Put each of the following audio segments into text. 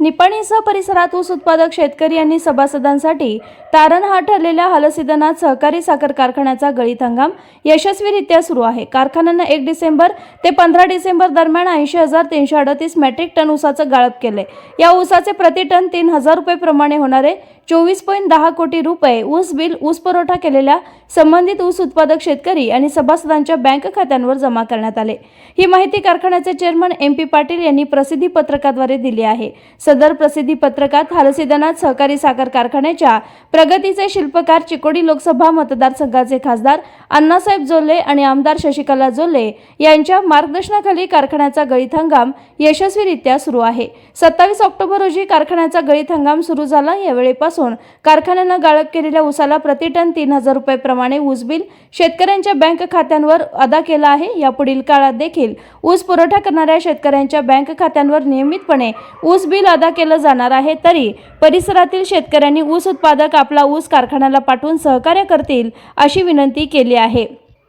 निपाणीसह परिसरात ऊस उत्पादक शेतकरी यांनी सभासदांसाठी तारण हा ठरलेल्या हलसिदनात सहकारी साखर कारखान्याचा गळीत हंगाम यशस्वीरित्या सुरू आहे. कारखान्यानं एक डिसेंबर ते पंधरा डिसेंबर दरम्यान ऐंशी हजार तीनशे अडतीस मेट्रिक टन ऊसाचं गाळप केले या ऊसाचे प्रति टन तीन हजार रुपये प्रमाणे होणारे चोवीस पॉईंट दहा कोटी रुपये ऊस बिल ऊस पुरवठा केलेल्या संबंधित ऊस उत्पादक शेतकरी आणि सभासदांच्या बँक खात्यांवर जमा करण्यात आले. ही माहिती कारखान्याचे चेअरमन एम पी पाटील यांनी प्रसिद्धी पत्रकाद्वारे दिली आहे. सदर प्रसिद्धी पत्रकात हलसिद्धनाथ सहकारी साखर कारखान्याच्या प्रगतीचे शिल्पकार चिकोडी लोकसभा मतदारसंघाचे खासदार अण्णासाहेब जोल्ले आणि आमदार शशिकला जोल्ले यांच्या मार्गदर्शनाखाली कारखान्याचा गळीत हंगाम यशस्वीरित्या सुरू आहे. सत्तावीस ऑक्टोबर रोजी कारखान्याचा गळीत हंगाम सुरू झाला. यावेळेपासून कारखान्यानं गाळप केलेल्या ऊसाला प्रति टन तीन हजार रुपये प्रमाणे ऊस बिल शेतकऱ्यांच्या बँक खात्यांवर अदा केला आहे. यापुढील काळात देखील ऊस पुरवठा करणाऱ्या शेतकऱ्यांच्या बँक खात्यांवर नियमितपणे ऊस बिल अदा केलं जाणार आहे तरी परिसरातील शेतकऱ्यांनी ऊस उत्पादक आपला ऊस कारखान्याला पाठवून सहकार्य करतील अशी विनंती केली आहे.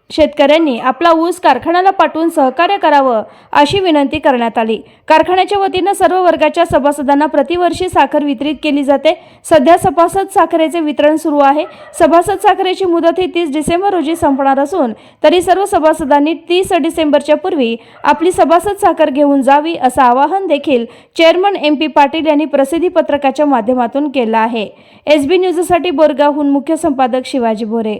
शेतकऱ्यांनी आपला ऊस कारखान्याला पाठवून सहकार्य करावं अशी विनंती करण्यात आली. कारखान्याच्या वतीनं सर्व वर्गाच्या सभासदांना प्रतिवर्षी साखर वितरित केली जाते. सध्या सभासद साखरेचे वितरण सुरू आहे. सभासद साखरेची मुदत ही तीस डिसेंबर रोजी संपणार असून तरी सर्व सभासदांनी तीस डिसेंबरच्या पूर्वी आपली सभासद साखर घेऊन जावी असं आवाहन देखील चेअरमन एम पी पाटील यांनी प्रसिद्धी पत्रकाच्या माध्यमातून केलं आहे. एस बी न्यूजसाठी बोरगावहून मुख्य संपादक शिवाजी भोरे.